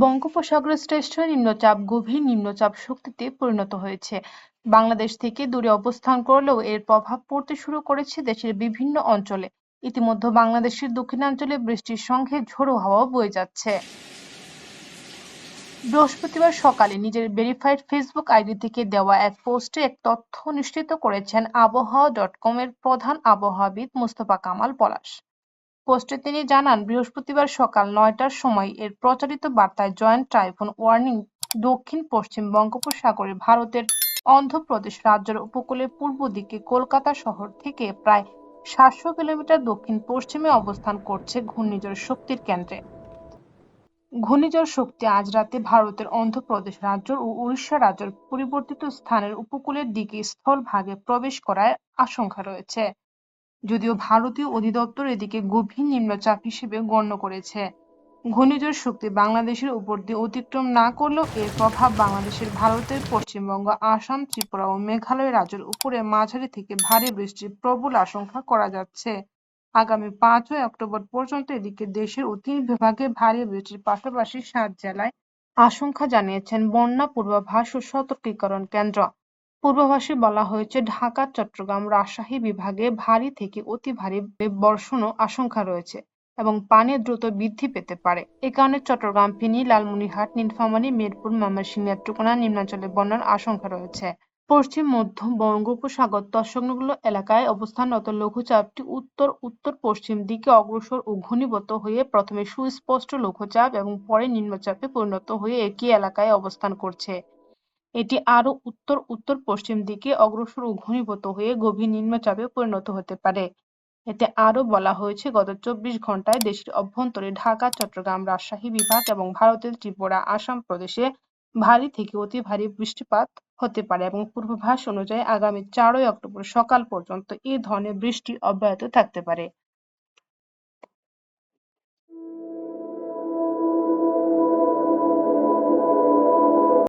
বঙ্গোপসাগরের শ্রেষ্ঠ নিম্নচাপ, গভীর নিম্নচাপ শক্তিতে পরিণত হয়েছে। বাংলাদেশ থেকে দূরে অবস্থান করলেও এর প্রভাব পড়তে শুরু করেছে দেশের বিভিন্ন অঞ্চলে। ইতিমধ্যে বাংলাদেশের দক্ষিণাঞ্চলে বৃষ্টির সঙ্গে ঝোড়ো হাওয়াও বয়ে যাচ্ছে। বৃহস্পতিবার সকালে নিজের ভেরিফাইড ফেসবুক আইডি থেকে দেওয়া এক পোস্টে এক তথ্য নিশ্চিত করেছেন আবহাওয়া ডট কম এর প্রধান আবহাওয়াবিদ মোস্তফা কামাল পলাশ। পোস্টে তিনি জানান, বৃহস্পতিবার সকাল নয়টার সময় এর প্রচারিত বার্তায় জয়েন্ট টাইফুন ওয়ার্নিং দক্ষিণ পশ্চিম বঙ্গোপসাগরে ভারতের অন্ধ্রপ্রদেশ রাজ্যের উপকূলে পূর্ব দিকে কলকাতা শহর থেকে প্রায় সাতশো কিলোমিটার দক্ষিণ পশ্চিমে অবস্থান করছে ঘূর্ণিঝড় শক্তির কেন্দ্রে। ঘূর্ণিঝড় শক্তি আজ রাতে ভারতের অন্ধ্রপ্রদেশ রাজ্য ও উড়িষ্যা রাজ্যের পরিবর্তিত স্থানের উপকূলের দিকে স্থলভাগে প্রবেশ করার আশঙ্কা রয়েছে। যদিও ভারতীয় অধিদপ্তর এদিকে গভীর নিম্নচাপ হিসেবে গণ্য করেছে। ঘূর্ণিঝড় শক্তি বাংলাদেশের উপর দিয়ে অতিক্রম না করলেও এর প্রভাব বাংলাদেশের ভারতের পশ্চিমবঙ্গ, আসাম, ত্রিপুরা ও মেঘালয় রাজ্যের উপরে মাঝারি থেকে ভারী বৃষ্টির প্রবল আশঙ্কা করা যাচ্ছে। আগামী পাঁচই অক্টোবর পর্যন্ত এদিকে দেশের তিন বিভাগে ভারী বৃষ্টির পাশাপাশি সাত জেলায় আশঙ্কা জানিয়েছেন বন্যা পূর্বাভাস ও সতর্কীকরণ কেন্দ্র। পূর্বাভাসে বলা হয়েছে, ঢাকা, চট্টগ্রাম রাজশাহী বিভাগে ভারী থেকে অতি ভারী বর্ষণও আশঙ্কা রয়েছে এবং পানি দ্রুত বৃদ্ধি পেতে পারে। এ কারণে চট্টগ্রাম, ফেনী, লালমনিরহাট, নীলফামারী, মিরপুর, ময়মনসিংহ, নেত্রকোনা, নিম্নাঞ্চলে বন্যার আশঙ্কা রয়েছে। পশ্চিম, মধ্য বঙ্গোপসাগর তৎসংলগ্ন এলাকায় অবস্থানরত লঘুচাপটি উত্তর উত্তর পশ্চিম দিকে অগ্রসর ও ঘনীভূত হয়ে প্রথমে সুস্পষ্ট লঘুচাপ এবং পরে নিম্নচাপে পরিণত হয়ে একই এলাকায় অবস্থান করছে। এটি আরও উত্তর উত্তর পশ্চিম দিকে অগ্রসর ও ঘনীভূত হয়ে গভীর নিম্নচাপে পরিণত হতে পারে। এতে আরও বলা হয়েছে, গত চব্বিশ ঘন্টায় দেশের অভ্যন্তরে ঢাকা, চট্টগ্রাম, রাজশাহী বিভাগ এবং ভারতের ত্রিপুরা, আসাম প্রদেশে ভারী থেকে অতি ভারী বৃষ্টিপাত হতে পারে এবং পূর্বাভাস অনুযায়ী আগামী চারই অক্টোবর সকাল পর্যন্ত এই ধরনের বৃষ্টি অব্যাহত থাকতে পারে।